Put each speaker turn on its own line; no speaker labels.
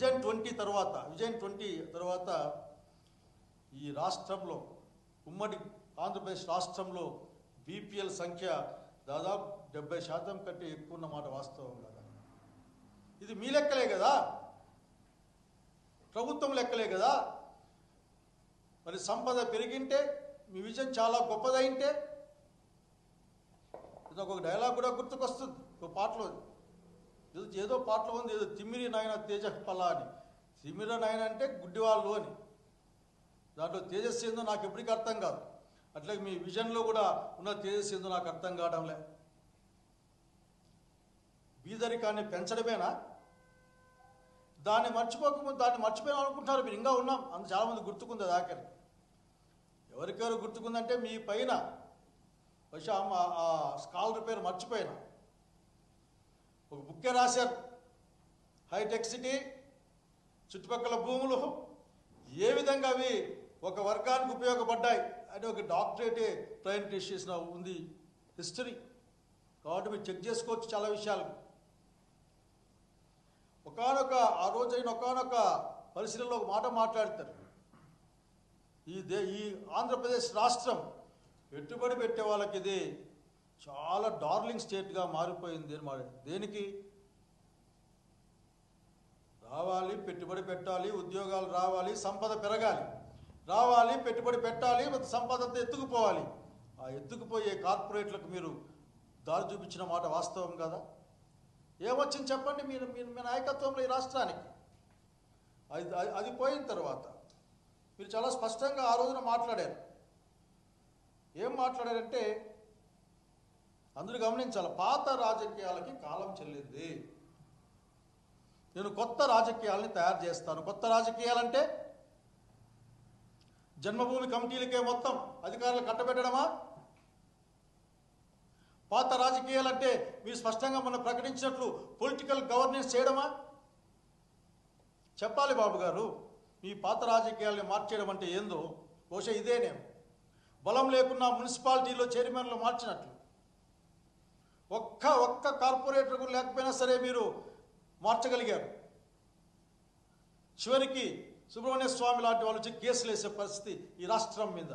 Vision twenty తర్వాత vision twenty తర్వాత ఈ రాష్ట్రంలో ఉమ్మడి ఆంధ్రప్రదేశ్ రాష్ట్రంలో బీపీఎల్ సంఖ్య దాదాపు డెబ్బై శాతం కంటే ఎక్కువ ఉన్నమాట వాస్తవం కదా. ఇది మీ లెక్కలే కదా? ప్రభుత్వం లెక్కలే కదా? మరి సంపద పెరిగింటే మీ విజన్ చాలా గొప్పదైంటే? ఇది ఒక డైలాగ్ కూడా గుర్తుకొస్తుంది. ఒక పాటలో ఏదో ఏదో పాటలో ఉంది ఏదో తిమ్మిరి నాయన తేజ పలా అని. తిమ్మిర నాయన అంటే గుడ్డివాళ్ళు అని. దాంట్లో తేజస్సు ఏందో నాకు ఎప్పటికీ అర్థం కాదు. అట్లాగే మీ విజన్లో కూడా ఉన్న తేజస్సు ఏందో నాకు అర్థం కావడంలే బీదరికాన్ని పెంచడమేనా? దాన్ని మర్చిపోకముందు దాన్ని మర్చిపోయినా అనుకుంటున్నారు మీరు ఇంకా ఉన్నాం. అంత చాలామంది గుర్తుకుంది అది ఆఖరి. ఎవరికెవరు గుర్తుకుందంటే మీ పైన. బహుశా ఆ స్కాలర్ పేరు మర్చిపోయినా. ఒక బుక్కే రాశారు. హైటెక్ సిటీ చుట్టుపక్కల భూములు ఏ విధంగా అవి ఒక వర్గానికి ఉపయోగపడ్డాయి అని ఒక డాక్టరేటే ప్రజెంటేషన్ చేసిన ఉంది హిస్టరీ. కాబట్టి మీరు చెక్ చేసుకోవచ్చు చాలా విషయాలు. ఒకనొక ఆ రోజైన ఒకనొక పరిశీలనలో ఒక మాట మాట్లాడతారు. ఈ దే ఈ ఆంధ్రప్రదేశ్ రాష్ట్రం పెట్టుబడి పెట్టే వాళ్ళకి ఇది చాలా డార్లింగ్ స్టేట్గా మారిపోయింది అని మాట దేనికి? రావాలి పెట్టుబడి పెట్టాలి ఉద్యోగాలు రావాలి సంపద పెరగాలి. రావాలి పెట్టుబడి పెట్టాలి సంపద అంతా ఎత్తుకుపోవాలి. ఆ ఎత్తుకుపోయే కార్పొరేట్లకు మీరు దారి చూపించిన మాట వాస్తవం కదా? ఏమొచ్చింది చెప్పండి మీరు మీరు మీ నాయకత్వంలో ఈ రాష్ట్రానికి? అది- అది పోయిన తర్వాత మీరు చాలా స్పష్టంగా ఆ రోజున మాట్లాడారు. ఏం మాట్లాడారంటే అందరూ గమనించాలి పాత రాజకీయాలకి కాలం చెల్లింది. నేను కొత్త రాజకీయాలని తయారు చేస్తాను. కొత్త రాజకీయాలంటే జన్మభూమి కమిటీలకే మొత్తం అధికారులు కట్టబెట్టడమా? పాత రాజకీయాలంటే మీరు స్పష్టంగా మనం ప్రకటించినట్లు పొలిటికల్ గవర్నెన్స్ చేయడమా? చెప్పాలి బాబు గారు మీ పాత రాజకీయాల్ని మార్చేయడం అంటే ఏందో? బహుశా ఇదేనే బలం లేకున్నా మున్సిపాలిటీలో చైర్మన్లు మార్చినట్లు. ఒక్క ఒక్క కార్పొరేటర్ కూడా లేకపోయినా సరే మీరు మార్చగలిగారు. చివరికి సుబ్రహ్మణ్య స్వామి లాంటి వాళ్ళు వచ్చి కేసులు వేసే పరిస్థితి ఈ రాష్ట్రం మీద.